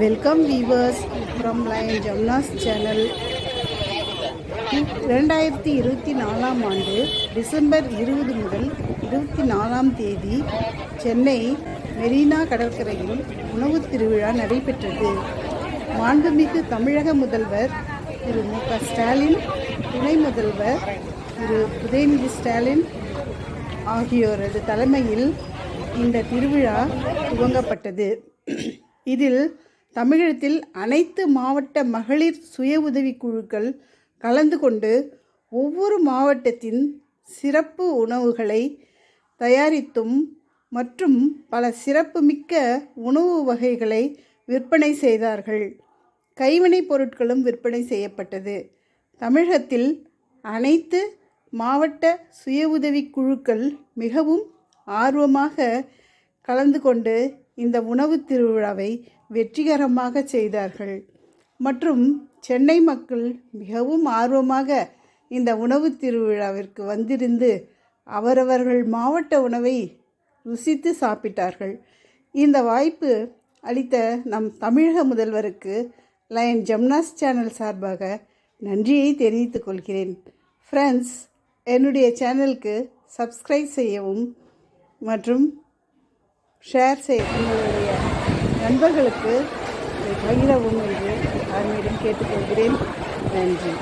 Welcome viewers from lion Jamnas channel இரண்டாயிரத்தி இருபத்தி நாலாம் ஆண்டு டிசம்பர் இருபது முதல் இருபத்தி நாலாம் தேதி சென்னை மெரினா கடற்கரையில் உணவுத் திருவிழா நடைபெற்றது. மாண்புமிகு தமிழக முதல்வர் திரு மு க ஸ்டாலின் துணை முதல்வர் திரு உதயநிதி ஸ்டாலின் ஆகியோரது தலைமையில் இந்த திருவிழா துவங்கப்பட்டது. இதில் தமிழகத்தில் அனைத்து மாவட்ட மகளிர் சுய உதவி குழுக்கள் கலந்து கொண்டு ஒவ்வொரு மாவட்டத்தின் சிறப்பு உணவுகளை தயாரித்தும் மற்றும் பல சிறப்புமிக்க உணவு வகைகளை விற்பனை செய்தார்கள். கைவினைப் பொருட்களும் விற்பனை செய்யப்பட்டது. தமிழகத்தில் அனைத்து மாவட்ட சுய உதவி குழுக்கள் மிகவும் ஆர்வமாக கலந்து கொண்டு இந்த உணவுத் திருவிழாவை வெற்றிகரமாக செய்தார்கள். மற்றும் சென்னை மக்கள் மிகவும் ஆர்வமாக இந்த உணவுத் திருவிழாவிற்கு வந்திருந்து அவரவர்கள் மாவட்ட உணவை ருசித்து சாப்பிட்டார்கள். இந்த வாய்ப்பு அளித்த நம் தமிழக முதல்வருக்கு லயன் ஜம்னாஸ் சேனல் சார்பாக நன்றியை தெரிவித்துக் கொள்கிறேன். ஃப்ரெண்ட்ஸ் என்னுடைய சேனலுக்கு சப்ஸ்கிரைப் செய்யவும் மற்றும் ஷேர் செய் உங்களுடைய நண்பர்களுக்கு பகிரவும் என்று அவர்களிடம் கேட்டுக்கொள்கிறேன். நன்றி.